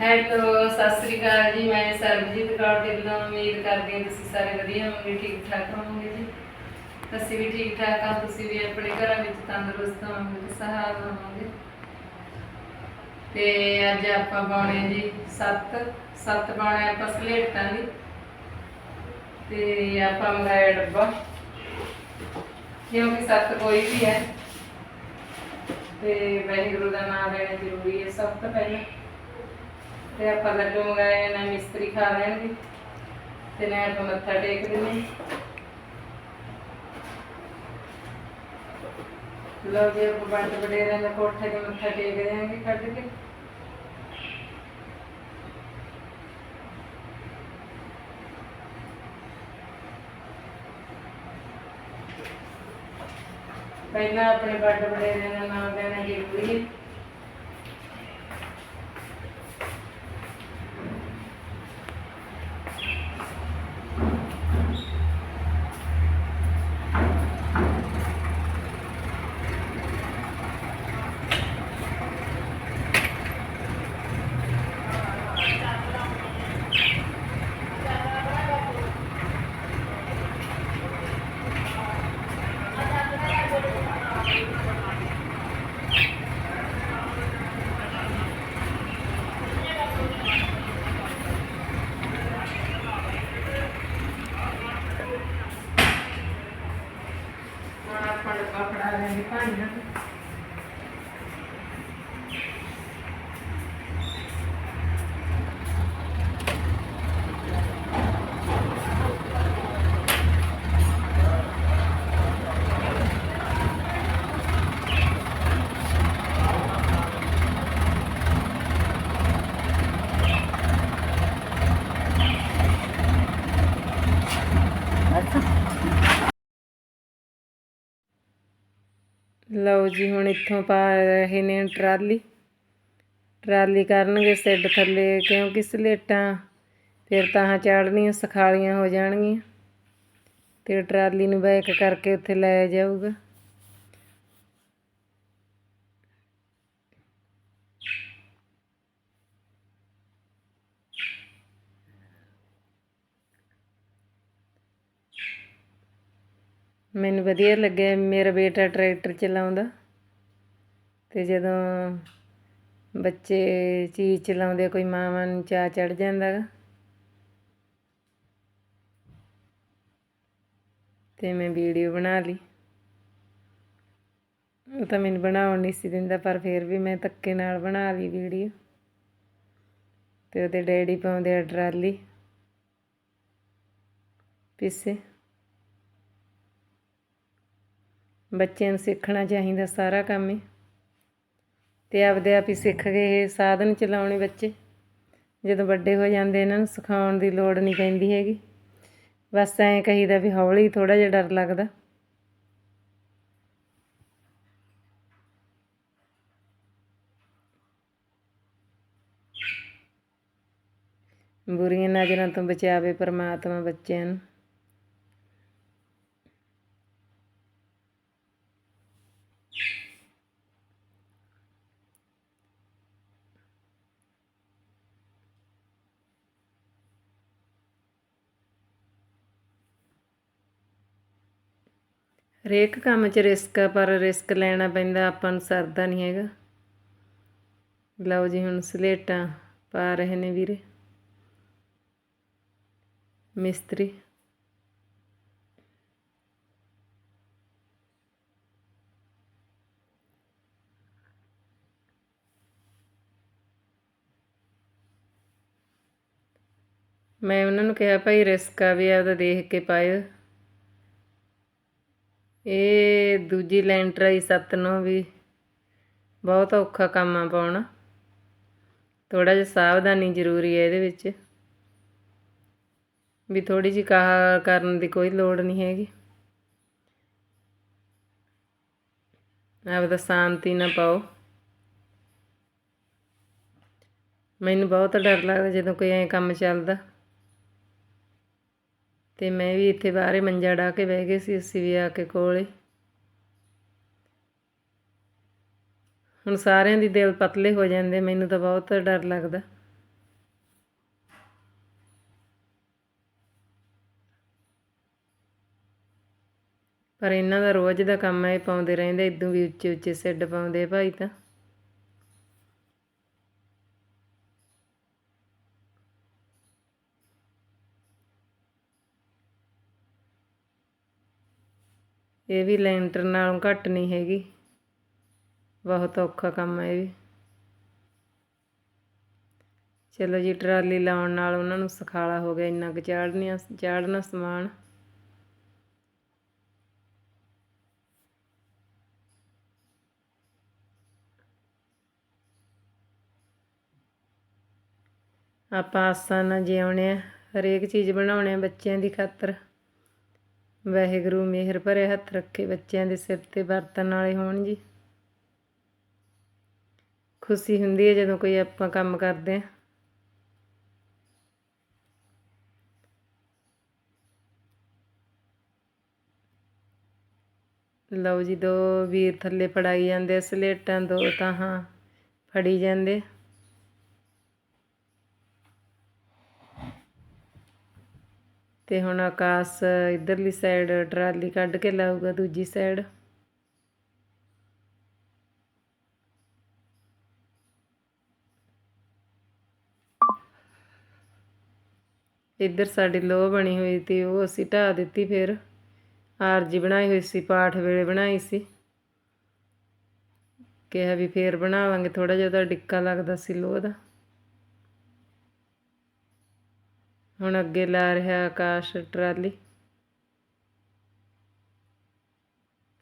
Hello Sat Sri ਅਕਾਲ ਜੀ, ਮੈਂ ਸਰਬਜੀਤ ਕੌਰ ਢਿੱਲੋਂ ਉਮੀਦ ਕਰਦੀ ਹਾਂ ਤੁਸੀਂ ਸਾਰੇ ਵਧੀਆ ਹੋਵੋਗੇ, ਠੀਕ ਠਾਕ ਹੋਵੋਗੇ ਜੀ। ਅਸੀਂ ਵੀ ਠੀਕ ਠਾਕ ਹਾਂ, ਤੁਸੀਂ ਵੀ ਆਪਣੇ ਘਰਾਂ ਵਿੱਚ ਤੰਦਰੁਸਤ ਹੋਵੋਗੇ ਸਹਾਰ ਹੋਵੋਗੇ। ਤੇ ਅੱਜ ਆਪਾਂ ਪਾਉਣੇ ਜੀ ਸੱਤ ਸੱਤ ਪਾਉਣੇ ਆਪਾਂ ਸਲੇਟਾਂ ਦੀ ਤੇ ਆਪਾਂ ਮੰਗਾਇਆ ਡੱਬਾ ਕਿਉਂਕਿ ਸੱਤ ਕੋਈ ਵੀ ਹੈ। ਤੇ ਵਾਹਿਗੁਰੂ ਦਾ ਨਾਮ ਲੈਣਾ ਜ਼ਰੂਰੀ ਹੈ ਸਭ ਤੋਂ ਪਹਿਲਾਂ। ਤੇ ਆਪਾਂ ਲੱਡੂ ਮੰਗਾਏ, ਨਾ ਮਿਸਤਰੀ ਖਾ ਲੈਣਗੇ। ਤੇ ਨਾ ਆਪਾਂ ਮੱਥਾ ਟੇਕ ਦਿੰਦੇ। ਲੋ ਜੀ, ਆਪਾਂ ਬੰਦ ਵਡੇਰਿਆਂ ਦਾ ਕੋਠੇ ਤੇ ਮੱਥਾ ਟੇਕ ਦਿਆਂਗੇ ਕੱਢ ਕੇ। ਪਹਿਲਾਂ ਆਪਣੇ ਵੱਡ ਵਡੇਰਿਆਂ ਦਾ ਨਾਮ ਲੈਣਾ ਜ਼ਰੂਰੀ ਹੈ। ਫੜਾ ਲੈਂਦੇ ਭਾਈ ਨਾਲ ਲਓ ਜੀ, ਹੁਣ ਇੱਥੋਂ ਪਾ ਰਹੇ ਨੇ ਟਰਾਲੀ। ਟਰਾਲੀ ਕਰਨਗੇ ਸਿੱਡ ਥੱਲੇ, ਕਿਉਂਕਿ ਸਲੇਟਾਂ ਫਿਰ ਤਾਂ ਚਾੜਨੀਆਂ ਸਖਾਲੀਆਂ ਹੋ ਜਾਣਗੀਆਂ। ਤੇ ਟਰਾਲੀ ਨੂੰ ਬੈਕ ਕਰਕੇ ਉੱਥੇ ਲਾਇਆ ਜਾਊਗਾ। ਮੈਨੂੰ ਵਧੀਆ ਲੱਗਿਆ ਮੇਰਾ ਬੇਟਾ ਟਰੈਕਟਰ ਚਲਾਉਂਦਾ ਅਤੇ ਜਦੋਂ ਬੱਚੇ ਚੀਜ਼ ਚਲਾਉਂਦੇ ਕੋਈ ਮਾਵਾਂ ਨੂੰ ਚਾਅ ਚੜ ਜਾਂਦਾ ਗਾ। ਅਤੇ ਮੈਂ ਵੀਡੀਓ ਬਣਾ ਲਈ। ਉਹ ਤਾਂ ਮੈਨੂੰ ਬਣਾਉਣ ਨਹੀਂ ਸੀ ਦਿੰਦਾ, ਪਰ ਫਿਰ ਵੀ ਮੈਂ ਧੱਕੇ ਨਾਲ ਬਣਾ ਲਈ ਵੀਡੀਓ। ਅਤੇ ਉਹਦੇ ਡੈਡੀ ਪਾਉਂਦੇ ਆ ਟਰਾਲੀ। ਪਿੱਛੇ। ਬੱਚਿਆਂ ਨੂੰ ਸਿੱਖਣਾ ਚਾਹੀਦਾ ਸਾਰਾ ਕੰਮ ਹੀ। ਅਤੇ ਆਪਦੇ ਆਪ ਹੀ ਸਿੱਖ ਗਏ ਇਹ ਸਾਧਨ ਚਲਾਉਣੇ ਬੱਚੇ। ਜਦੋਂ ਵੱਡੇ ਹੋ ਜਾਂਦੇ ਇਹਨਾਂ ਨੂੰ ਸਿਖਾਉਣ ਦੀ ਲੋੜ ਨਹੀਂ ਪੈਂਦੀ ਹੈਗੀ। ਬਸ ਐਂ ਕਹੀਦਾ ਵੀ ਹੌਲੀ ਥੋੜਾ ਜਿਹਾ ਡਰ ਲੱਗਦਾ। ਬੁਰੀਆਂ ਨਜ਼ਰਾਂ ਤੋਂ ਬਚਾਵੇ ਪਰਮਾਤਮਾ ਬੱਚਿਆਂ ਨੂੰ। ਹਰੇਕ ਕੰਮ 'ਚ ਰਿਸਕ ਆ, ਪਰ ਰਿਸਕ ਲੈਣਾ ਪੈਂਦਾ, ਆਪਾਂ ਨੂੰ ਸਰਦਾ ਨਹੀਂ ਹੈਗਾ। ਲਓ ਜੀ, ਹੁਣ ਸਲੇਟਾਂ ਪਾ ਰਹੇ ਨੇ ਵੀਰੇ। ਮਿਸਤਰੀ। ਮੈਂ ਉਹਨਾਂ ਨੂੰ ਕਿਹਾ, ਭਾਈ ਰਿਸਕ ਆ ਵੀ ਆਪਦਾ ਦੇਖ ਕੇ ਪਾਇਓ। ਇਹ ਦੂਜੀ ਲੈਂਟਰ ਆਈ ਸੱਤ ਨੂੰ ਵੀ ਬਹੁਤ ਔਖਾ ਕੰਮ ਆ ਪਾਉਣਾ। ਥੋੜਾ ਜਿਹਾ ਸਾਵਧਾਨੀ ਜ਼ਰੂਰੀ ਹੈ ਇਹਦੇ ਵਿੱਚ। ਵੀ ਥੋੜੀ ਜਿਹੀ ਕਾਹ ਕਰਨ ਦੀ ਕੋਈ ਲੋੜ ਨਹੀਂ ਹੈਗੀ। ਆਪਦਾ ਸ਼ਾਂਤੀ ਨਾ ਪਾਓ। ਮੈਨੂੰ ਬਹੁਤ ਡਰ ਲੱਗਦਾ ਜਦੋਂ ਕੋਈ ਐਂ ਕੰਮ ਚੱਲਦਾ। ਅਤੇ ਮੈਂ ਵੀ ਇੱਥੇ ਬਾਹਰੇ ਮੰਜਾ ਢਾ ਕੇ ਬਹਿ ਗਏ ਸੀ, ਅਸੀਂ ਵੀ ਆ ਕੇ ਕੋਲੇ। ਹੁਣ ਸਾਰਿਆਂ ਦੀ ਦਿਲ ਪਤਲੇ ਹੋ ਜਾਂਦੇ, ਮੈਨੂੰ ਤਾਂ ਬਹੁਤ ਡਰ ਲੱਗਦਾ। ਪਰ ਇਹਨਾਂ ਦਾ ਰੋਜ਼ ਦਾ ਕੰਮ ਹੈ ਪਾਉਂਦੇ ਰਹਿੰਦੇ, ਇਦੋਂ ਵੀ ਉੱਚੇ ਉੱਚੇ ਸਿੱਡ ਪਾਉਂਦੇ ਭਾਈ ਤਾਂ। ਇਹ ਵੀ ਲੈਂਟਰ ਨਾਲੋਂ ਘੱਟ ਨਹੀਂ ਹੈਗੀ। ਬਹੁਤ ਔਖਾ ਕੰਮ ਹੈ ਇਹ ਵੀ। ਚਲੋ ਜੀ, ਟਰਾਲੀ ਲਾਉਣ ਨਾਲ ਉਹਨਾਂ ਨੂੰ ਸਖਾਲਾ ਹੋ ਗਿਆ ਇੰਨਾ ਕੁ ਚਾੜਨੀਆਂ, ਚਾੜਨਾ ਸਮਾਨ। ਆਪਾਂ ਆਸਾਂ ਨਾਲ ਜਿਉਣੇ ਆ, ਹਰੇਕ ਚੀਜ਼ ਬਣਾਉਣੇ ਆ ਬੱਚਿਆਂ ਦੀ ਖਾਤਰ। ਵਾਹਿਗੁਰੂ ਮਿਹਰ ਭਰੇ ਹੱਥ ਰੱਖੇ ਬੱਚਿਆਂ ਦੇ ਸਿਰ ਤੇ ਵਰਤਣ ਵਾਲੇ ਹੋਣ ਜੀ। ਖੁਸ਼ੀ ਹੁੰਦੀ ਹੈ ਜਦੋਂ ਕੋਈ ਆਪਾਂ ਕੰਮ ਕਰਦੇ ਆ ਲਓ ਜੀ, ਦੋ ਵੀਰ ਥੱਲੇ ਫੜਾਈ ਜਾਂਦੇ ਆ, ਸਲੇਟਾਂ ਦੋ ਤਾਂ ਹਾਂ ਫੜੀ ਜਾਂਦੇ। ਤੇ ਹੁਣ ਆਕਾਸ਼ ਇਧਰਲੀ ਸਾਈਡ ਟਰਾਲੀ ਕੱਢ ਕੇ ਲਾਊਗਾ, ਦੂਜੀ ਸਾਈਡ ਇੱਧਰ ਸਾਡੀ ਲੋਹ ਬਣੀ ਹੋਈ ਤੇ ਉਹ ਅਸੀਂ ਢਾ ਦਿੱਤੀ ਫਿਰ। ਆਰਜੀ ਬਣਾਈ ਹੋਈ ਸੀ, ਪਾਠ ਵੇਲੇ ਬਣਾਈ ਸੀ। ਕਿਹਾ ਵੀ ਫੇਰ ਬਣਾਵਾਂਗੇ ਥੋੜਾ ਜਿਹਾ ਤਾਂ ਡਿੱਕਾ ਲੱਗਦਾ ਸੀ ਲੋਹ ਦਾ। ਹੁਣ ਅੱਗੇ ਲਾ ਰਿਹਾ ਆਕਾਸ਼ ਟਰਾਲੀ।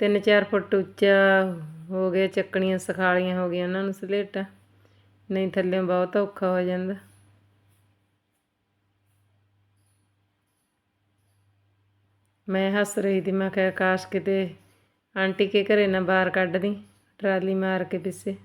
3-4 ਫੁੱਟ ਉੱਚਾ ਹੋ ਗਿਆ, ਚੱਕਣੀਆਂ ਸਖਾਲੀਆਂ ਹੋ ਗਈਆਂ ਉਹਨਾਂ ਨੂੰ ਸਲੇਟਾਂ। ਨਹੀਂ ਥੱਲੇ ਬਹੁਤ ਔਖਾ ਹੋ ਜਾਂਦਾ। ਮੈਂ ਹੱਸ ਰਹੀ ਦੀ ਮੈਂ ਕਿਹਾ ਆਕਾਸ਼ ਕਿਤੇ ਆਂਟੀ ਕੇ ਘਰੇ ਨਾ ਬਾਹਰ ਕੱਢਦੀ, ਟਰਾਲੀ ਮਾਰ ਕੇ ਪਿੱਛੇ।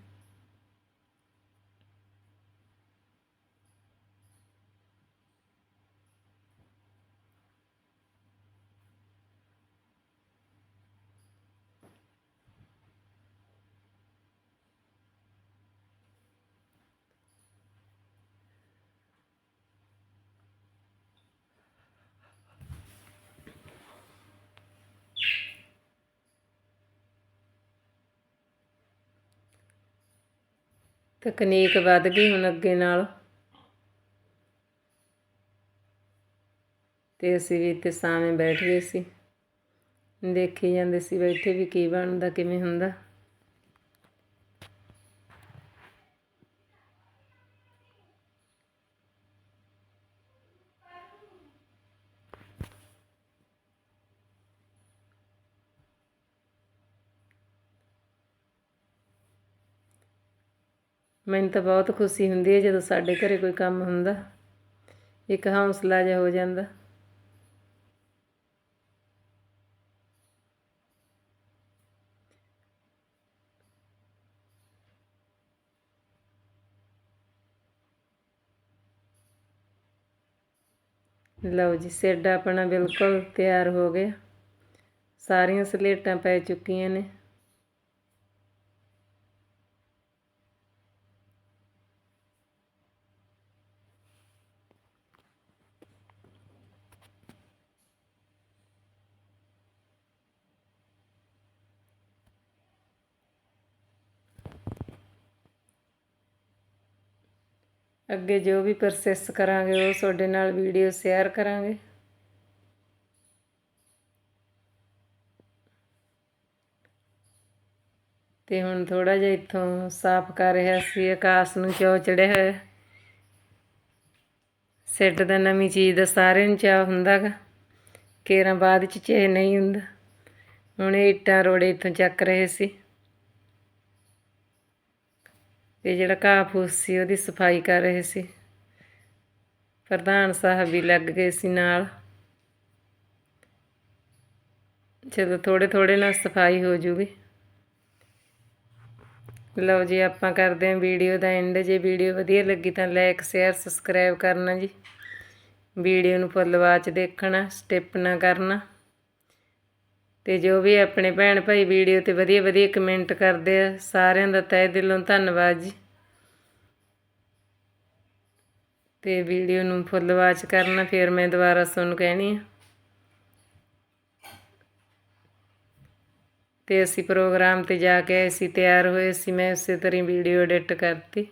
ਤਕਨੀਕ ਵੱਧ ਗਈ ਹੁਣ ਅੱਗੇ ਨਾਲ। ਤੇ ਅਸੀਂ ਵੀ ਇੱਥੇ ਸਾਵੇਂ ਬੈਠ ਗਏ ਸੀ। ਦੇਖੀ ਜਾਂਦੇ ਸੀ ਬੈਠੇ ਵੀ ਕੀ ਬਣਦਾ, ਕਿਵੇਂ ਹੁੰਦਾ। ਮੈਨੂੰ ਤਾਂ ਬਹੁਤ ਖੁਸ਼ੀ ਹੁੰਦੀ ਹੈ ਜਦੋਂ ਸਾਡੇ ਘਰੇ ਕੋਈ ਕੰਮ ਹੁੰਦਾ। ਇੱਕ ਹੌਸਲਾ ਜਿਹਾ ਹੋ ਜਾਂਦਾ। ਲਓ ਜੀ, ਸੈੱਡ ਆਪਣਾ ਬਿਲਕੁਲ ਤਿਆਰ ਹੋ ਗਿਆ। ਸਾਰੀਆਂ ਸਲੇਟਾਂ ਪੈ ਚੁੱਕੀਆਂ ਨੇ। ਅੱਗੇ ਜੋ ਵੀ ਪ੍ਰੋਸੈਸ ਕਰਾਂਗੇ, ਉਹ ਤੁਹਾਡੇ ਨਾਲ ਵੀਡੀਓ ਸ਼ੇਅਰ ਕਰਾਂਗੇ। ਤੇ ਹੁਣ ਥੋੜਾ ਜਿਹਾ ਇੱਥੋਂ ਸਾਫ਼ ਕਰ ਰਿਹਾ ਸੀ, ਆਕਾਸ਼ ਨੂੰ ਚੋ ਚੜਿਆ ਹੋਇਆ। ਸੈੱਟ ਦਾ ਨਵੀਂ ਚੀਜ਼ ਦਾ ਸਾਰਿਆਂ ਨੂੰ ਚਾਹ ਹੁੰਦਾਗਾ ਕੇਰਾਂ ਬਾਅਦ ਚ ਚੇ ਨਹੀਂ ਹੁੰਦਾ। ਹੁਣ ਇਹ ਇੱਟਾਂ ਰੋੜੇ ਇੱਥੋਂ ਚੱਕ ਰਹੇ ਸੀ। ਤੇ ਜਿਹੜਾ ਘਾਹ ਫੂਸ ਸੀ, ਉਹਦੀ ਸਫ਼ਾਈ ਕਰ ਰਹੇ ਸੀ। ਪ੍ਰਧਾਨ ਸਾਹਿਬ ਵੀ ਲੱਗ ਗਏ ਸੀ ਨਾਲ। ਜਦੋਂ ਥੋੜੇ ਥੋੜੇ ਨਾਲ ਸਫ਼ਾਈ ਹੋ ਜੂਗੀ। ਲਓ ਜੀ, ਆਪਾਂ ਕਰਦੇ ਹਾਂ ਵੀਡੀਓ ਦਾ ਐਂਡ ਜੇ ਵੀਡੀਓ ਵਧੀਆ ਲੱਗੀ ਤਾਂ ਲਾਈਕ ਸ਼ੇਅਰ ਸਬਸਕ੍ਰਾਈਬ ਕਰਨਾ ਜੀ। ਵੀਡੀਓ ਨੂੰ ਫੁੱਲ ਵਾਚ ਦੇਖਣਾ ਸਟਿਪ ਨਾ ਕਰਨਾ। ਤੇ ਜੋ ਵੀ ਆਪਣੇ ਭੈਣ ਭਾਈ ਵੀਡੀਓ ਤੇ ਵਧੀਆ ਵਧੀਆ ਕਮੈਂਟ ਕਰਦੇ ਆ, ਸਾਰਿਆਂ ਦਾ ਤਹਿ ਦਿਲੋਂ ਧੰਨਵਾਦ ਜੀ। ਤੇ ਵੀਡੀਓ ਨੂੰ ਫੁੱਲ ਵਾਚ ਕਰਨਾ, ਫਿਰ ਮੈਂ ਦੁਬਾਰਾ ਤੁਹਾਨੂੰ ਕਹਿਣੀ ਆ। ਤੇ ਅਸੀਂ ਪ੍ਰੋਗਰਾਮ ਤੇ ਜਾ ਕੇ ਅਸੀਂ ਤਿਆਰ ਹੋਏ ਸੀ, ਮੈਂ ਉਸੇ ਤਰ੍ਹਾਂ ਵੀਡੀਓ ਐਡਿਟ ਕਰਤੀ।